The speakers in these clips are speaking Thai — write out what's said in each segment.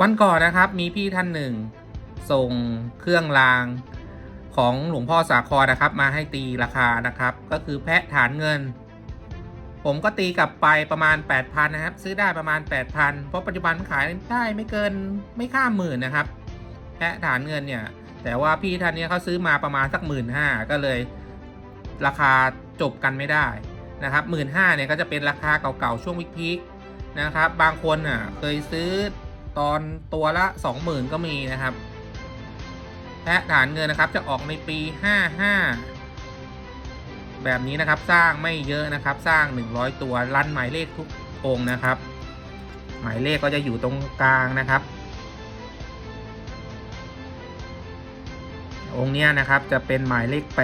วันก่อนนะครับมีพี่ท่านหนึ่ง ส่งเครื่องรางของหลวงพ่อสาครนะครับ มาให้ตีราคานะครับ ก็คือแพะฐานเงิน ผมก็ตีกลับไปประมาณ 8,000นะครับ ซื้อได้ประมาณ 8,000 เพราะปัจจุบันขายได้ไม่เกินไม่ข้ามหมื่นนะครับ แพะฐานเงินเนี่ย แต่ว่าพี่ท่านนี้เขาซื้อมาประมาณสักหมื่นห้าก็เลยราคาจบกันไม่ได้นะครับหมื่นห้าเนี่ยก็จะเป็นราคาเก่าๆช่วงวิกพีคนะครับ บางคนอะเคยซื้อ ตอนตัวละ 20,000 ก็มีนะครับแพะฐานเงินนะครับจะออกในปี 55 แบบนี้นะครับสร้างไม่เยอะนะครับ สร้าง 100 ตัวรันหมายเลขทุกองนะครับ หมายเลขก็จะอยู่ตรงกลางนะครับ องค์เนี้ยนะครับจะเป็นหมายเลข 8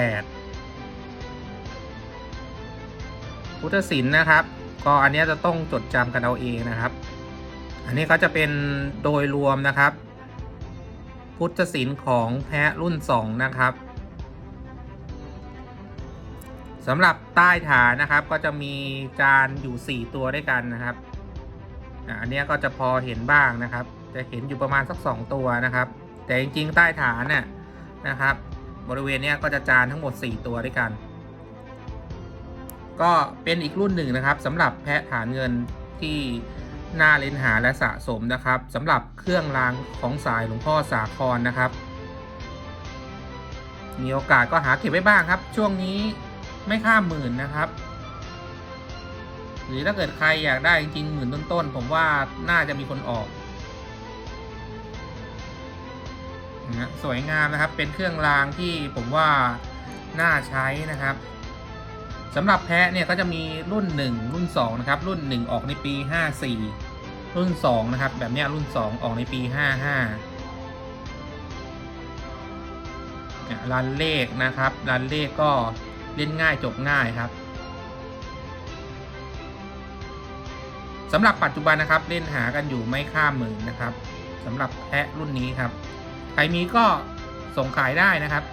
พุทธศิลป์นะครับ ก็อันนี้จะต้องจดจำกันเอาเองนะครับ อันนี้ก็จะเป็นโดยรวมนะครับ พุทธศิลป์ของแพะรุ่น 2 นะครับสำหรับใต้ฐานนะครับก็จะมีจานอยู่ 4 ตัวด้วยกันนะครับอันนี้ก็จะพอเห็นบ้างนะครับ จะเห็นอยู่ประมาณสัก 2 ตัวนะครับ แต่จริงๆ ใต้ฐานน่ะนะครับ บริเวณนี้ก็จะจานทั้งหมด 4 ตัวด้วยกัน ก็เป็นอีกรุ่นหนึ่งนะครับสำหรับแพะฐานเงินที่ หน่าเลนหาและสะสมนะครับสำหรับเครื่องรางของสายหลวงพ่อสาครนะครับ มีโอกาสก็หาเก็บไว้บ้างครับ ช่วงนี้ไม่ข้ามหมื่นนะครับ หรือถ้าเกิดใครอยากได้จริงๆหมื่นต้นๆผมว่าน่าจะมีคนออกนะสวยงามนะครับเป็นเครื่องรางที่ผมว่าน่าใช้นะครับสำหรับแพะเนี่ยก็จะมีรุ่น 1 รุ่น 2 นะครับ รุ่น 1 ออกในปี 54 รุ่น 2 นะครับ แบบนี้รุ่น 2 ออกในปี 55รันเลขนะครับรันเลขก็เล่นง่ายจบง่ายครับสำหรับปัจจุบันนะครับเล่นหากันอยู่ไม่ข้ามหมื่นนะครับสำหรับแพะรุ่นนี้ครับใครมีก็ส่งขายได้นะครับ